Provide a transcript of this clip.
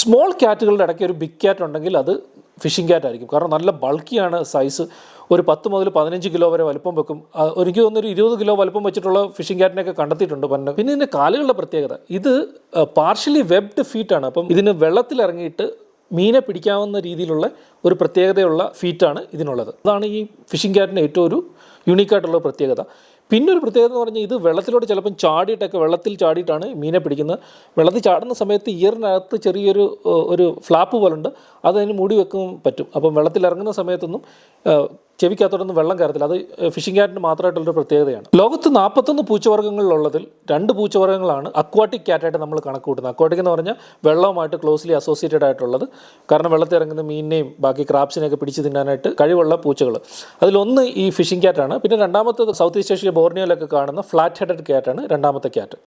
Small ക്യാറ്റുകളുടെ ഇടയ്ക്ക് ഒരു big cat ഉണ്ടെങ്കിൽ അത് ഫിഷിംഗ് ക്യാറ്റ് ആയിരിക്കും. കാരണം നല്ല ബൾക്കിയാണ് സൈസ് ഒരു പത്ത് മുതൽ പതിനഞ്ച് കിലോ വരെ വലുപ്പം വെക്കും. എനിക്ക് തോന്നുന്നു ഒരു ഇരുപത് കിലോ വലുപ്പം വെച്ചിട്ടുള്ള ഫിഷിംഗ് ക്യാറ്റിനൊക്കെ കണ്ടെത്തിയിട്ടുണ്ട് പന്നെ പിന്നെ ഇതിന്റെ കാലുകളുടെ പ്രത്യേകത. ഇത് പാർഷ്യലി വെബ്ഡ് ഫീറ്റാണ് അപ്പം ഇതിന് വെള്ളത്തിൽ ഇറങ്ങിയിട്ട് മീനെ പിടിക്കാവുന്ന രീതിയിലുള്ള ഒരു പ്രത്യേകതയുള്ള ഫീറ്റാണ് ഇതിനുള്ളത്. അതാണ് ഈ ഫിഷിംഗ് ക്യാറ്റിന്റെ ഏറ്റവും ഒരു യുണീക്കായിട്ടുള്ള പ്രത്യേകത. പിന്നെ ഒരു പ്രത്യേകത എന്ന് പറഞ്ഞാൽ ഇത് വെള്ളത്തിലോട്ട് ചിലപ്പം ചാടിയിട്ടൊക്കെ വെള്ളത്തിൽ ചാടിയിട്ടാണ് മീനെ പിടിക്കുന്നത്. വെള്ളത്തിൽ ചാടുന്ന സമയത്ത് ഇയറിനകത്ത് ചെറിയൊരു ഒരു ഫ്ലാപ്പ് പോലുണ്ട്. അത് അതിന് മൂടി വെക്കാൻ പറ്റും. അപ്പം വെള്ളത്തിൽ ഇറങ്ങുന്ന സമയത്തൊന്നും ചെവിക്കകത്തോടൊന്നും വെള്ളം കയറത്തില്ല. അത് ഫിഷിംഗ് ക്യാറ്റിന് മാത്രമായിട്ടുള്ളൊരു പ്രത്യേകതയാണ്. ലോകത്ത് നാൽപ്പത്തൊന്ന് പൂച്ചവർഗങ്ങളിലുള്ളതിൽ രണ്ട് പൂച്ചവർഗങ്ങളാണ് അക്വാട്ടിക് ക്യാറ്റായിട്ട് നമ്മൾ കണക്ക് കൂട്ടുന്നത് അക്വാട്ടിക് എന്ന് പറഞ്ഞാൽ വെള്ളവുമായിട്ട് ക്ലോസ്ലി അസോസിയേറ്റഡ് ആയിട്ടുള്ളത്. കാരണം വെള്ളത്തിൽ ഇറങ്ങുന്ന മീനിനെയും ബാക്കി ക്രാബ്സിനെയൊക്കെ പിടിച്ച് തിന്നാനായിട്ട് കഴിവുള്ള പൂച്ചകൾ. അതിലൊന്ന് ഈ ഫിഷിംഗ് ക്യാറ്റാണ് പിന്നെ രണ്ടാമത്തത് സൗത്ത് ഈസ്റ്റ് ഏഷ്യ ബോർണിയോയിലൊക്കെ കാണുന്ന ഫ്ലാറ്റ് ഹെഡഡ് ക്യാറ്റാണ് രണ്ടാമത്തെ ക്യാറ്റ്